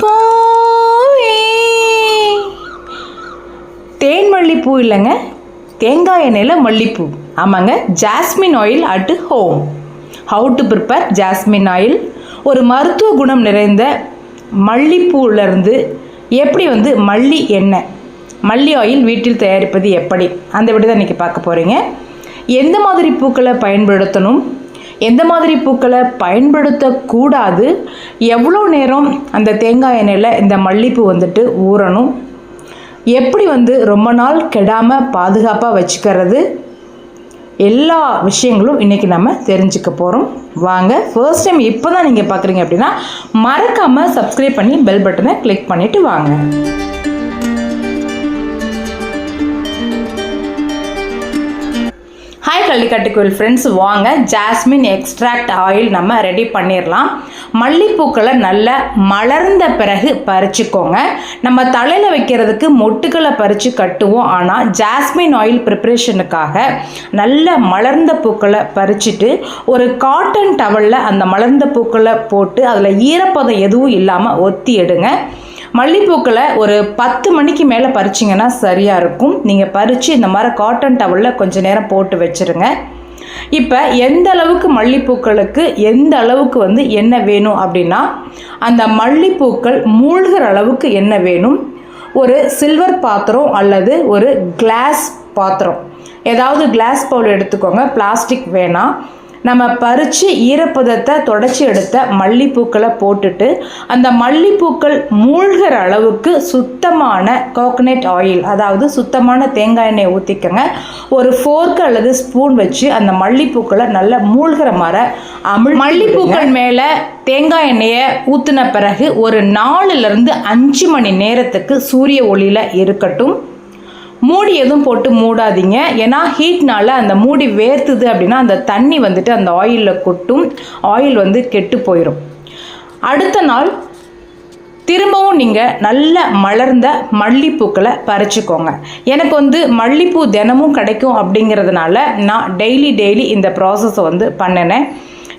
பூவே. தேன் மல்லிப்பூ இல்லைங்க. தேங்காய் எண்ணெயில் மல்லிப்பூ. ஆமாங்க jasmine oil at home how to prepare jasmine oil ஒரு மருத்துவ குணம் நிறைந்த மல்லிப்பூவிலேருந்து எப்படி வந்து மல்லி எண்ணெய் மல்லி ஆயில் வீட்டில் தயாரிப்பது எப்படி? அந்த விட தான் இன்றைக்கி பார்க்க போகிறீங்க எந்த மாதிரி பூக்களை பயன்படுத்தணும்? எந்த மாதிரி பூக்களை பயன்படுத்தக்கூடாது? எவ்வளோ நேரம் அந்த தேங்காய் எண்ணெயில் இந்த மல்லிப்பூ வந்துட்டு ஊறணும்? எப்படி வந்து ரொம்ப நாள் கெடாமல் பாதுகாப்பாக வச்சுக்கிறது? எல்லா விஷயங்களும் இன்றைக்கி நம்ம தெரிஞ்சுக்க போகிறோம் வாங்க ஃபர்ஸ்ட் டைம் இப்போ தான் நீங்கள் பார்க்குறீங்க அப்படின்னா மறக்காமல் சப்ஸ்கிரைப் பண்ணி பெல் பட்டனை கிளிக் பண்ணிவிட்டு வாங்க. ஹாய் ஃப்ரெண்ட்ஸ் வாங்க. ஜாஸ்மின் எக்ஸ்ட்ராக்ட் ஆயில் நம்ம ரெடி பண்ணிடலாம் மல்லிப்பூக்களை நல்லா மலர்ந்த பிறகு பறிச்சுக்கோங்க. நம்ம தலையில் வைக்கிறதுக்கு மொட்டுக்களை பறித்து கட்டுவோம். ஆனால் ஜாஸ்மின் ஆயில் ப்ரிப்ரேஷனுக்காக நல்ல மலர்ந்த பூக்களை பறிச்சுட்டு ஒரு காட்டன் டவலில் அந்த மலர்ந்த பூக்களை போட்டு அதில் ஈரப்பதம் எதுவும் இல்லாமல் ஒத்தி எடுங்க. மல்லிப்பூக்களை ஒரு பத்து மணிக்கு மேலே பறிச்சிங்கன்னா சரியாக இருக்கும். நீங்கள் பறித்து இந்த மாதிரி காட்டன் டவலில் கொஞ்சம் நேரம் போட்டு வச்சுருங்க. இப்போ எந்த அளவுக்கு மல்லிப்பூக்களுக்கு எந்த அளவுக்கு வந்து என்ன வேணும் அப்படின்னா அந்த மல்லிப்பூக்கள் மூழ்கிற அளவுக்கு என்ன வேணும். ஒரு சில்வர் பாத்திரம் அல்லது ஒரு கிளாஸ் பாத்திரம். ஏதாவது கிளாஸ் பவுல் எடுத்துக்கோங்க பிளாஸ்டிக் வேணாம். நம்ம பறித்து ஈரப்பதத்தை தொடச்சி எடுத்த மல்லிப்பூக்களை போட்டுட்டு அந்த மல்லிப்பூக்கள் மூழ்கிற அளவுக்கு சுத்தமான கோகனட் ஆயில் அதாவது சுத்தமான தேங்காய் எண்ணெய் ஊற்றிக்கங்க ஒரு ஃபோர்க் அல்லது ஸ்பூன் வச்சு அந்த மல்லிப்பூக்களை நல்லா மூழ்கிற மாதிரி அமிழ் மல்லிப்பூக்கள் மேலே தேங்காய் எண்ணெயை ஊற்றின பிறகு ஒரு நாலுலேருந்து அஞ்சு மணி நேரத்துக்கு சூரிய ஒளியில் இருக்கட்டும். மூடி எதுவும் போட்டு மூடாதீங்க. ஏன்னா ஹீட்னால அந்த மூடி வேர்த்துது அப்படின்னா அந்த தண்ணி வந்துட்டு அந்த ஆயிலில் கொட்டும். ஆயில் வந்து கெட்டு போயிடும் அடுத்த நாள் திரும்பவும் நீங்கள் நல்ல மலர்ந்த மல்லிப்பூக்களை பறிச்சுக்கோங்க. எனக்கு வந்து மல்லிப்பூ தினமும் கிடைக்கும் அப்படிங்கிறதுனால நான் டெய்லி டெய்லி இந்த ப்ராசஸை வந்து பண்ணினேன்.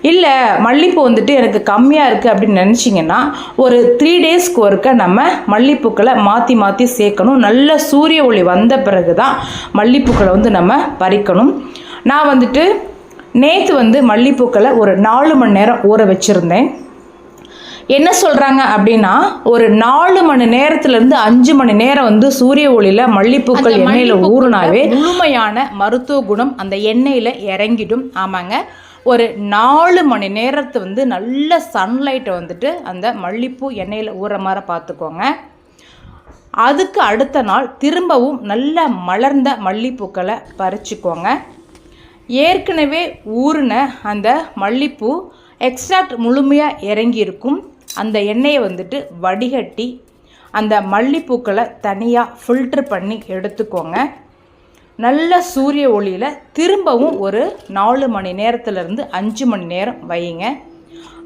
இல்லை மல்லிப்பூ வந்துட்டு எனக்கு கம்மியாக இருக்குது அப்படின்னு நினச்சிங்கன்னா ஒரு த்ரீ டேஸ்க்கு ஒருக்க நம்ம மல்லிப்பூக்களை மாற்றி மாற்றி சேர்க்கணும். நல்ல சூரிய ஒளி வந்த பிறகு தான் மல்லிப்பூக்களை வந்து நம்ம பறிக்கணும். நான் வந்துட்டு நேற்று வந்து மல்லிப்பூக்களை ஒரு நாலு மணி நேரம் ஊற வச்சுருந்தேன். என்ன சொல்கிறாங்க அப்படின்னா ஒரு நாலு மணி நேரத்துலேருந்து அஞ்சு மணி நேரம் வந்து சூரிய ஒளியில் மல்லிப்பூக்கள் எண்ணெயில் ஊறுனாவே முழுமையான மருத்துவ குணம் அந்த எண்ணெயில் இறங்கிடும். ஆமாங்க. ஒரு நாலு மணி நேரத்து வந்து நல்ல சன்லைட்டை வந்துட்டு அந்த மல்லிப்பூ எண்ணெயில் ஊற மாதிரி பார்த்துக்கோங்க. அதுக்கு அடுத்த நாள் திரும்பவும் நல்ல மலர்ந்த மல்லிப்பூக்களை பறிச்சுக்கோங்க. ஏற்கனவே ஊறின அந்த மல்லிப்பூ எக்ஸ்ட்ராக்ட் முழுமையாக இறங்கி இருக்கும் அந்த எண்ணெயை வந்துட்டு வடிகட்டி அந்த மல்லிப்பூக்களை தனியாக ஃபில்ட்ரு பண்ணி எடுத்துக்கோங்க. நல்ல சூரிய ஒளியில் திரும்பவும் ஒரு நாலு மணி நேரத்துலேருந்து அஞ்சு மணி நேரம் வையுங்க.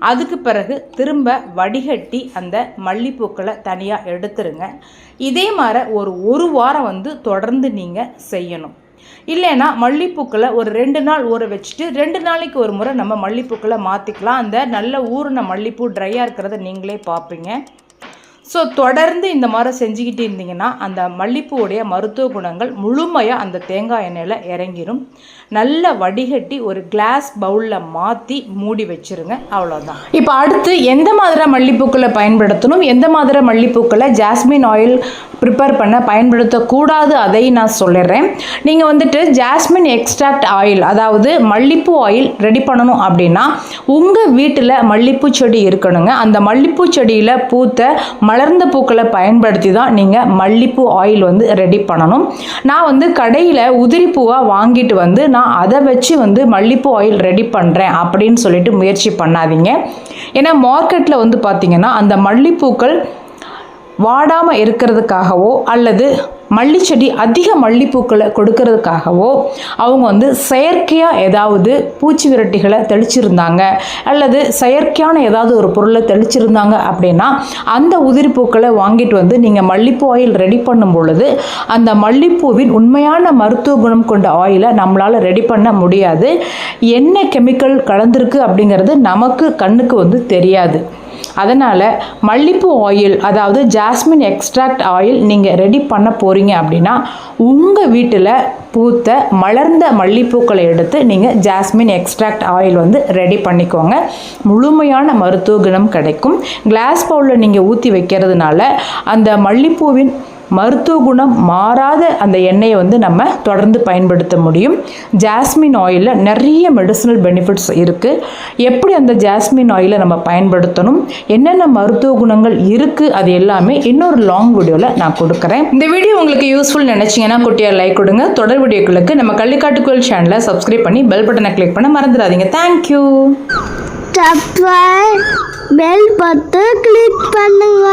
அதுக்கு பிறகு திரும்ப வடிகட்டி அந்த மல்லிப்பூக்களை தனியாக எடுத்துருங்க. இதே மாதிரி ஒரு ஒரு வாரம் வந்து தொடர்ந்து நீங்கள் செய்யணும். இல்லைன்னா மல்லிப்பூக்களை ஒரு ரெண்டு நாள் ஊற வச்சுட்டு ரெண்டு நாளைக்கு ஒரு முறை நம்ம மல்லிப்பூக்களை மாற்றிக்கலாம் அந்த நல்ல ஊறின மல்லிப்பூ ட்ரையாக இருக்கிறத நீங்களே பார்ப்பீங்க. ஸோ தொடர்ந்து இந்த மாதிரி செஞ்சுக்கிட்டு இருந்தீங்கன்னா அந்த மல்லிப்பூவுடைய மருத்துவ குணங்கள் முழுமையாக அந்த தேங்காய் எண்ணெயில் இறங்கிடும் நல்ல வடிகட்டி ஒரு கிளாஸ் பவுலில் மாற்றி மூடி வச்சுருங்க. அவ்வளோதான் இப்போ அடுத்து எந்த மாதிரி மல்லிப்பூக்களை பயன்படுத்தணும்? எந்த மாதிரி மல்லிப்பூக்களை? ஜாஸ்மின் ஆயில் ப்ரிப்பேர் பண்ண பயன்படுத்தக்கூடாது அதை நான் சொல்லிடுறேன். நீங்கள் வந்துட்டு ஜாஸ்மின் எக்ஸ்ட்ராக்ட் ஆயில் அதாவது மல்லிப்பூ ஆயில் ரெடி பண்ணணும் அப்படின்னா உங்கள் வீட்டில் மல்லிப்பூ செடி இருக்கணுங்க. அந்த மல்லிப்பூ செடியில் பூத்த மலர்ந்த பூக்களை பயன்படுத்தி தான் நீங்கள் மல்லிப்பூ ஆயில் வந்து ரெடி பண்ணணும். நான் வந்து கடையில் உதிரி பூவாக வாங்கிட்டு வந்து நான் அதை வச்சு வந்து மல்லிப்பூ ஆயில் ரெடி பண்ணுறேன் அப்படின்னு சொல்லிட்டு முயற்சி பண்ணாதீங்க. ஏன்னா மார்க்கெட்டில் வந்து பார்த்திங்கன்னா அந்த மல்லிப்பூக்கள் வாடாமல் இருக்கிறதுக்காகவோ அல்லது மல்லிச்செடி அதிக மல்லிப்பூக்களை கொடுக்கறதுக்காகவோ அவங்க வந்து செயற்கையாக ஏதாவது பூச்சி விரட்டிகளை தெளிச்சிருந்தாங்க அல்லது செயற்கையான ஏதாவது ஒரு பொருளை தெளிச்சிருந்தாங்க அப்படின்னா அந்த உதிரி பூக்களை வாங்கிட்டு வந்து நீங்கள் மல்லிப்பூ ஆயில் ரெடி பண்ணும் பொழுது அந்த மல்லிப்பூவின் உண்மையான மருத்துவ குணம் கொண்ட ஆயிலை நம்மளால் ரெடி பண்ண முடியாது. என்ன கெமிக்கல் கலந்துருக்கு அப்படிங்கிறது நமக்கு கண்ணுக்கு வந்து தெரியாது. அதனால் மல்லிப்பூ ஆயில் அதாவது ஜாஸ்மின் எக்ஸ்ட்ராக்ட் ஆயில் நீங்கள் ரெடி பண்ண போகிறீங்க அப்படின்னா உங்கள் வீட்டில் பூத்த மலர்ந்த மல்லிப்பூக்களை எடுத்து நீங்கள் ஜாஸ்மின் எக்ஸ்ட்ராக்ட் ஆயில் வந்து ரெடி பண்ணிக்கோங்க. முழுமையான மருத்துவ குணம் கிடைக்கும். கிளாஸ் பவுலில் நீங்கள் ஊற்றி வைக்கிறதுனால அந்த மல்லிப்பூவின் மருத்துவ குணம் மாறாத அந்த எண்ணெயை வந்து நம்ம தொடர்ந்து பயன்படுத்த முடியும். ஜாஸ்மின் ஆயிலில் நிறைய மெடிசனல் பெனிஃபிட்ஸ் இருக்குது எப்படி அந்த ஜாஸ்மின் ஆயிலை நம்ம பயன்படுத்தணும்? என்னென்ன மருத்துவ குணங்கள் இருக்குது அது எல்லாமே இன்னொரு லாங் வீடியோவில் நான் கொடுக்குறேன். இந்த வீடியோ உங்களுக்கு யூஸ்ஃபுல் நினச்சிங்கன்னா குட்டியாக லைக் கொடுங்க. தொடர் வீடியோக்களுக்கு நம்ம கள்ளிக்காட்டுக்குள் சேனலை சப்ஸ்கிரைப் பண்ணி பெல் பட்டனை கிளிக் பண்ண மறந்துடாதீங்க. Thank you subscribe bell button click பண்ணுங்க.